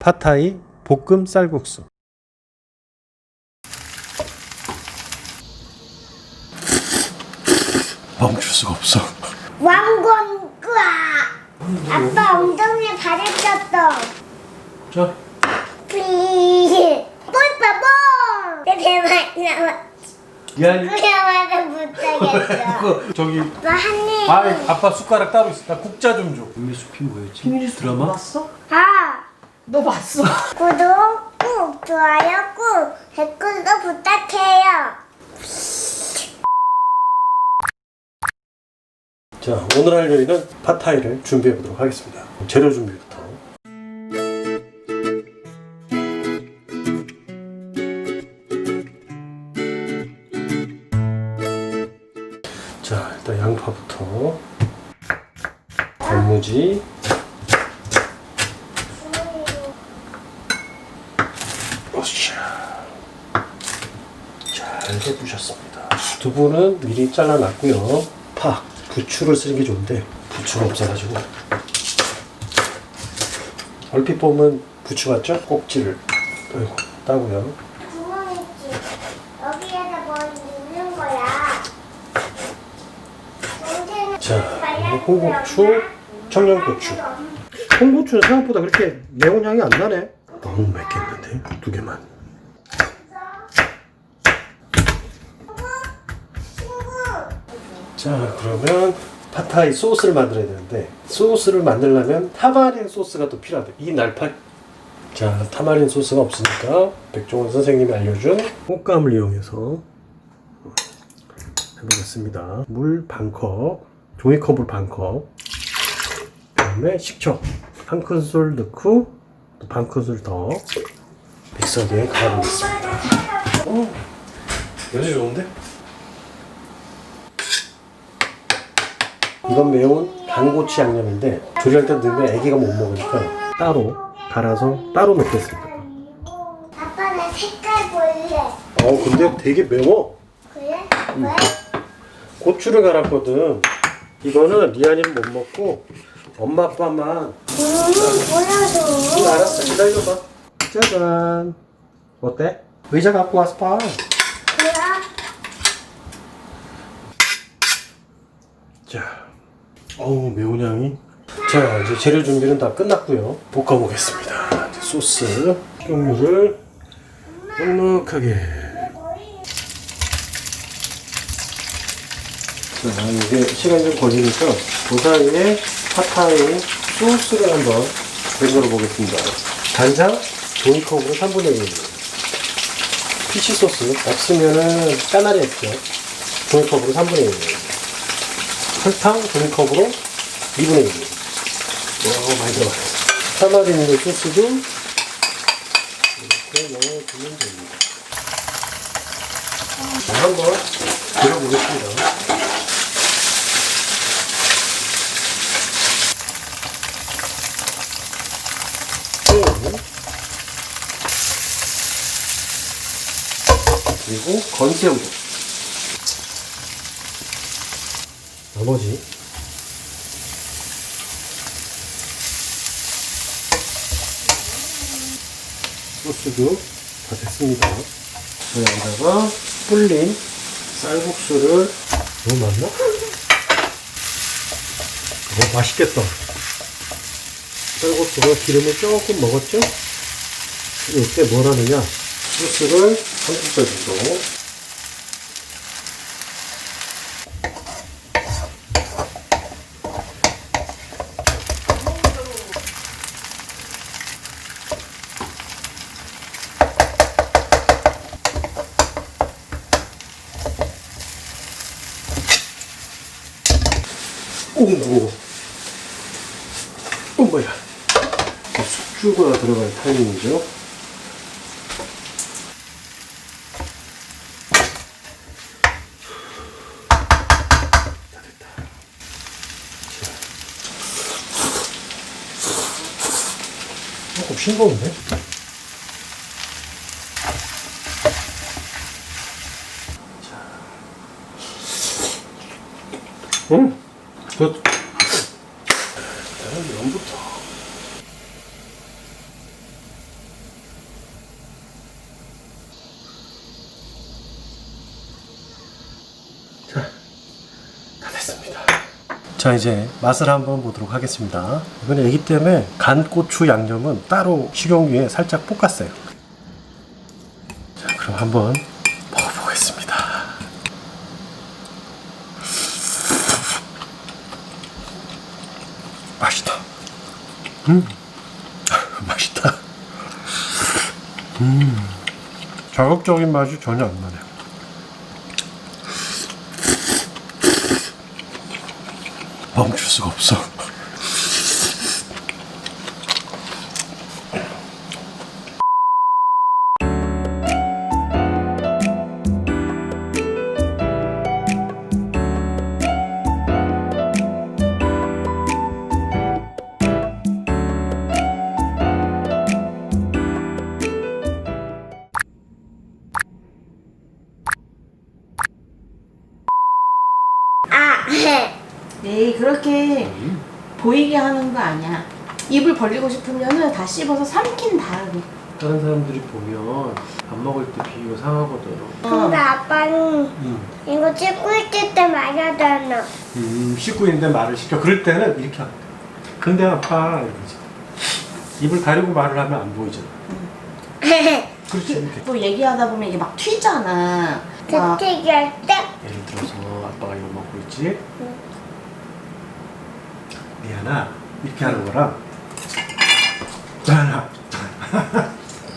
팟타이 볶음 쌀국수 멈출 수가 없어 왕건과 아빠 엉덩이에 발을 쪘어. 자 플리즈. 뽀뽀뽀. 내 대박 나와. 미안해 그야말로 못하겠어. 그 저기 나한 입. 아 아빠 숟가락 따로 있어 나 국자 좀줘 음미숲이 뭐였지? 비밀의 숲 드라마? 봤어? 아. 너 봤어? 구독 꾹 좋아요 꾹 댓글도 부탁해요. 자 오늘 할 요리는 팟타이를 준비해 보도록 하겠습니다 재료 준비부터 자 일단 양파부터 단무지 잘 해부셨습니다. 두부는 미리 잘라놨고요. 파 부추를 쓰는 게 좋은데 부추가 없어가지고. 얼핏 보면 부추 같죠? 꼭지를. 아이고, 따고요. 구멍 있지. 여기에다 뭐 넣는 거야. 냄새는 자. 홍고추 청양고추. 홍고추는 생각보다 그렇게 매운 향이 안 나네. 너무 맵겠는데? 두 개만 자 그러면 팟타이 소스를 만들어야 되는데 소스를 만들려면 타마린 소스가 또 필요하대. 이 날파 자 타마린 소스가 없으니까 백종원 선생님이 알려준 꽃감을 이용해서 해보겠습니다. 물 반컵 종이컵을 반컵 그다음에 식초 한 큰술 넣고 또 반 큰술 더 믹서기에 가보겠습니다. 오, 여지 좋은데? 이건 매운 단고치 양념인데 조리할 때 넣으면 애기가 못 먹으니까 따로 갈아서 따로 넣겠습니다. 아빠 나 색깔 볼래. 어 근데 되게 매워. 그래? 왜? 고추를 갈았거든. 이거는 리안이는 못 먹고 엄마 아빠만. 음, 보여줘. 응, 알았어 기다려봐. 짜잔. 어때? 의자 갖고 와서 봐. 그래? 자, 어우 매운 향이. 자 이제 재료 준비는 다 끝났고요. 볶아보겠습니다. 소스 종류를 넉넉하게. 자 이게 시간이 좀 걸리니까 그 사이에 팟타이 소스를 한번 만들어 보겠습니다. 간장 종이컵으로 3분의 1. 피시 소스 없으면은 까나리 액젓 종이컵으로 3분의 1. 설탕 종이컵으로 2분의 1. 와, 많이 들어가요. 타마린드 소스도 이렇게 넣어주면 됩니다. 자, 한번 들어보겠습니다. 또, 그리고 건새우도. 나머지 소스도 다 됐습니다. 자, 여기다가 불린 쌀국수를 너무 많나? 어, 맛있겠다. 쌀국수가 기름을 조금 먹었죠? 이때 뭘 하느냐? 소스를 한 국자 정도 오, 무거워. 어, 뭐야. 숙주가 들어갈 타이밍이죠. 조금 싱거운데? 음, 그 연부터. 자, 다 됐습니다. 자 이제 맛을 한번 보도록 하겠습니다. 이번 애기 때문에 간 고추 양념은 따로 식용유에 살짝 볶았어요. 자 그럼 한번 음, 맛있다. 음, 자극적인 맛이 전혀 안 나네요. 멈출 수가 없어. 아, 네, 그렇게 보이게 하는 거 아니야. 입을 벌리고 싶으면은 다 씹어서 삼킨 다음에. 다른 사람들이 보면 밥 먹을 때 비위가 상하거든. 근데 아빠는 음, 이거 찍고 있을 때 말하잖아. 음, 씻고 있는데 말을 시켜. 그럴 때는 이렇게 하면 돼. 근데 아빠 이러지. 입을 가리고 말을 하면 안 보이잖아. 그렇지 이렇게. 또 얘기하다 보면 이게 막 튀잖아. 막 듣기 할 때? 있지. 미안아 이렇게 하는 거랑 미안아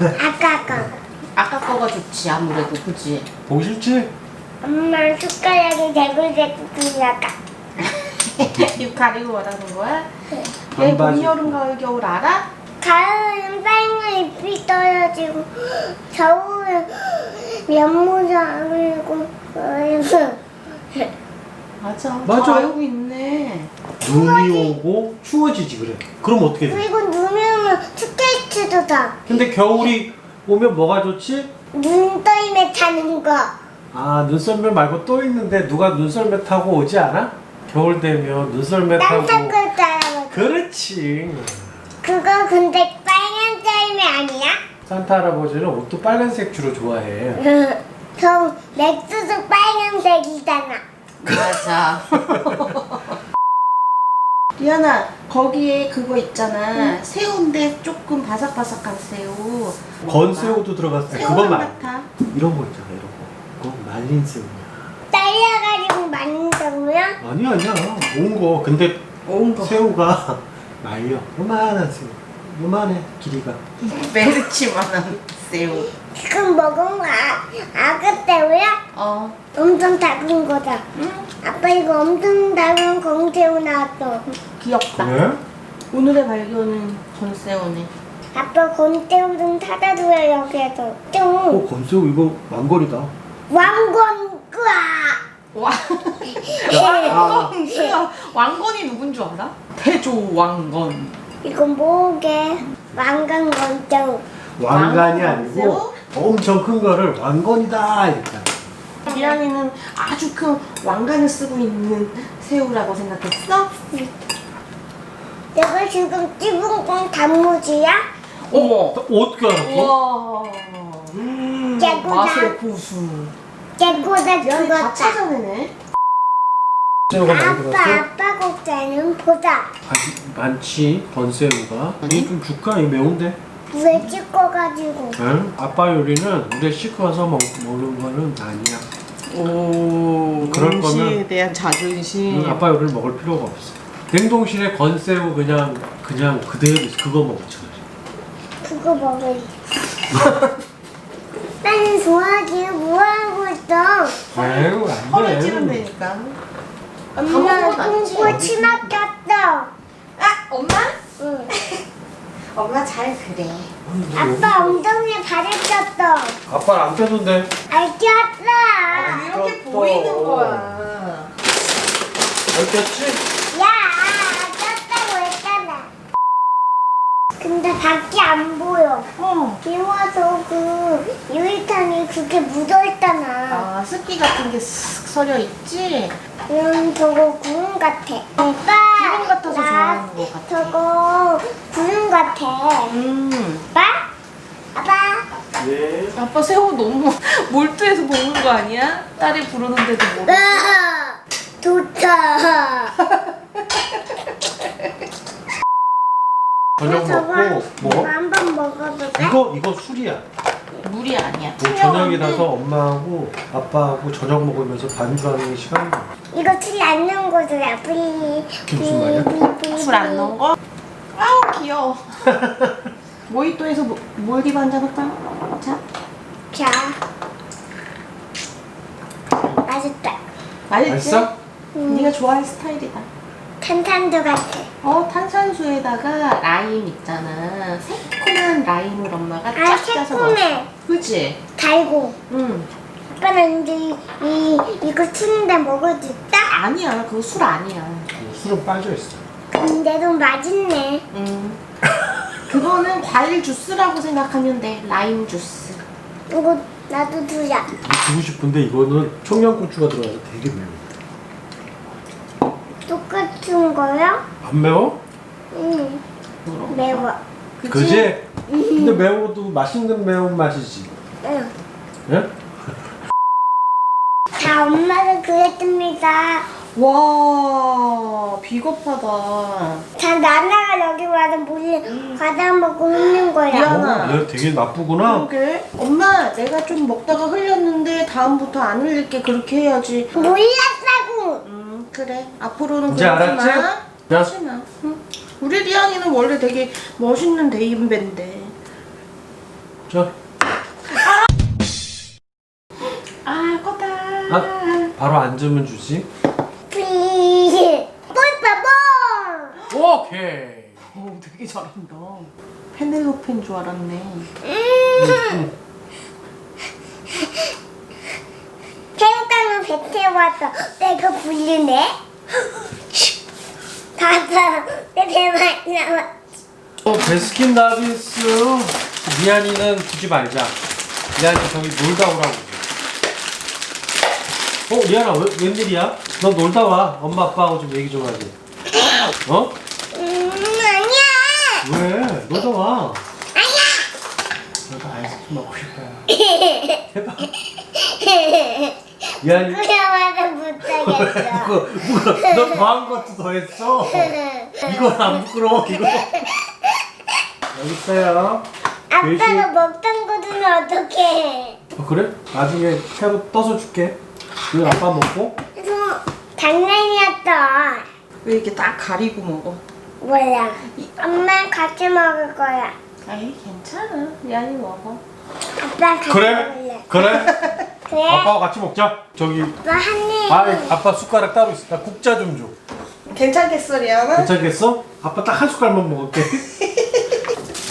아까 아까. 아까 거가 좋지 아무래도 그지. 보기 싫지? 엄마 숟가락이 대굴대굴 나가. 입 가리고 말하는 거야? 네. 얘 봄, 반바지. 여름, 가을, 겨울 알아? 가을은 빨간 잎이 떨어지고 겨울은 면모도 안 그리고 맞아. 맞아. 저 알고 있네. 눈이 오고 추워지지 그래. 그럼 어떻게 돼? 그리고 눈이 오면 스케이트도 다. 근데 겨울이 오면 뭐가 좋지? 눈 떠임에 타는 거. 아 눈썰매 말고 또 있는데 누가 눈썰매 타고 오지 않아? 겨울 되면 눈썰매 타고 딴딴걸 따라가. 그렇지 그거 근데 빨간 떠임이 아니야? 산타 할아버지는 옷도 빨간색 주로 좋아해 그럼 렉스도 빨간색이잖아. 맞아. 리안아, 거기에 그거 있잖아. 새우인데 조금 바삭바삭한 새우. 건새우도 들어갔어 새우 말 같아. 이런 거 있잖아 이런 거 그거 말린 새우야 딸려가지고 만든다고요? 아니야 아니야 온 거 근데 온 거. 새우가 말려 요만한 새우 요만해 길이가 메르치만한 새우. 지금 먹은 거 아, 아가 때우야? 어. 엄청 작은 거다. 응. 아빠 이거 엄청 작은 공새우 나왔어. 귀엽다. 그래? 오늘의 발견은 건새우네. 아빠 공새우 좀 사다 줘요 여기에서. 어 좀 건새우 이거 왕거리다 왕건 끄아. 와. 왕건. 우와, 왕건이 누군 줄 알아? 태조 왕건. 이건 뭐게? 왕건 건새우. 왕관이 왕건 아니고 엄청 큰 거를 왕건이다 이렇게. 기란이는 아주 큰 왕관을 쓰고 있는 새우라고 생각했어? 내가 지금 찝은 건 단무지야? 어머. 어떻게 알았어? 우와. 깨고다. 맛의 고수. 깨고다 기란이 다 죽었다. 찾아내네. 새우가 많이 아빠? 아빠 곡자는 보자. 아니, 많지 번새우가? 이거 좀 줄까? 이거 매운데? 물에 찍어가지고. 응? 아빠 요리는 물에 씻어서 먹, 먹는 거는 아니야 오. 그럴 음식에 거면- 대한 자존심. 응, 아빠 요리를 먹을 필요가 없어 냉동실에 건 새우 그냥 그냥 그대로 있어. 그거 먹자 그거 먹을래. 나는 좋아하지 뭐 하고 있어? 아유 허를 찌른다니까. 엄마 먹은 건 아니지? 똥꼬 치마 꼈어. 아, 엄마? 응. 엄마 잘 그래. 아빠 엉덩이에 발을 꼈어. 아빠는 안 빼던데 알 꼈어. 보이는 거야. 알겠지? 야, 꼈다고 했잖아. 근데 밖이 안 보여. 어. 비 와서 그 유리탄이 그게 묻어있잖아. 아, 습기 같은 게 쓱 서려 있지? 음, 저거 구름 같아. 오빠. 구름 같아서 나 좋아하는 것 같아. 저거 구름 같아. 음. 아빠? 네 아빠 새우 너무 몰두해서 먹는 거 아니야? 딸이 부르는데도 모르고. 으아, 좋다. 저녁 먹고 뭐? 한번 먹어볼까? 이거 이거 술이야. 물이 아니야. 뭐 저녁이라서 엄마하고 아빠하고 저녁 먹으면서 반주하는 시간이야. 이거 술안 넣은 거잖아. 뿌리. 그게 무슨 말이야? 술안 넣은 거? 아우 귀여워. 모히또에서 모- 몰디브 한잔 할까? 자, 자. 맛있다. 맛있지? 맛있어? 네가 좋아할 스타일이다. 탄탄도 같아. 어 탄산수에다가 라임 있잖아. 새콤한 라임을 엄마가 아, 쫙 짜서 넣었어. 새콤해. 그치? 달고. 응. 아빠는 이제 이, 이, 이거 쓰는데 먹어도 있다? 아니야. 그거 술 아니야. 술은 빠져 있어. 근데도 맛있네. 응. 그거는 과일 주스라고 생각하면 돼. 라임 주스. 이거 나도 주자. 주고 싶은데 이거는 청양고추가 들어가서 되게 매워. 똑같은 거요? 안 매워? 응. 매워. 그치? 그지? 근데 매워도 맛있는 매운 맛이지. 응. 예? 자, 엄마도 그랬습니다. 와 비겁하다. 자, 나 나가 여기 와서 몰래 과자 먹고 흘린 거야. 미안하. 어, 얘 되게 나쁘구나. 그러게. 엄마 내가 좀 먹다가 흘렸는데 다음부터 안 흘릴게 그렇게 해야지. 몰랐다고. 음 그래. 앞으로는 이제 그러지 알았지? 마. 야, 하지 마. 응. 우리 리안이는 원래 되게 멋있는 데이브인데. 자, 아 거다. 아, 바로 앉으면 주지. 플리즈. 뽀뽀뽀. 오케이. 오 되게 잘한다. 페넬로페인 줄 알았네. 음. 새우깡은 배 태워서 내가 불리네. 봐봐, 내 배만 나와. 어, 베스킨 라빈스 미안이는 주지 말자. 미안이 저기 놀다 오라고. 어, 리안아, 왜, 웬일이야? 너 놀다 와. 엄마, 아빠하고 좀 얘기 좀 하지. 어? 왜? 놀다 와. 아니야. 나도 아이스크림 먹고 싶어요. 해봐. 미안이. 그래마다 못하겠어. 그거, 뭐가, 너 더한 것도 더 했어. 이건 안 부끄러워, 이거. 여기 있어요. 아빠가 먹던 거는 어떡해. 어, 그래? 나중에 새로 떠서 줄게. 이거 아빠 먹고. 그래서 장난이었다. 왜 이렇게 딱 가리고 먹어? 몰라. 엄마 같이 먹을 거야. 아이 괜찮아. 리안이 먹어. 아빠 같이 먹을래. 그래. 그래. 아빠와 같이 먹자. 저기. 아빠 한 입. 아, 아빠 숟가락 따로 있어. 나 국자 좀 줘. 괜찮겠어 리안아? 괜찮겠어? 아빠 딱 한 숟갈만 먹을게.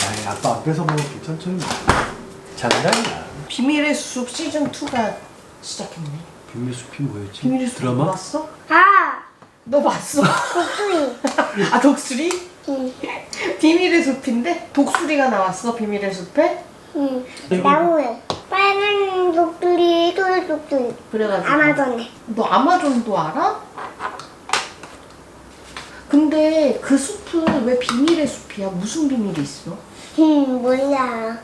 아이, 아빠 앞에서 먹을게. 천천히 먹어. 장난이야. 비밀의 숲 시즌 2가 시작했네. 비밀 숲이 뭐였지? 비밀의 숲 드라마? 봤어? 아, 너 봤어? 독수리. 아 독수리? 응. 비밀의 숲인데 독수리가 나왔어 비밀의 숲에? 응. 나무에. 빨간 독수리, 토요 독수리. 그래가지고 아마존에. 너 아마존도 알아? 근데 그 숲은 왜 비밀의 숲이야? 무슨 비밀이 있어? 응, 몰라.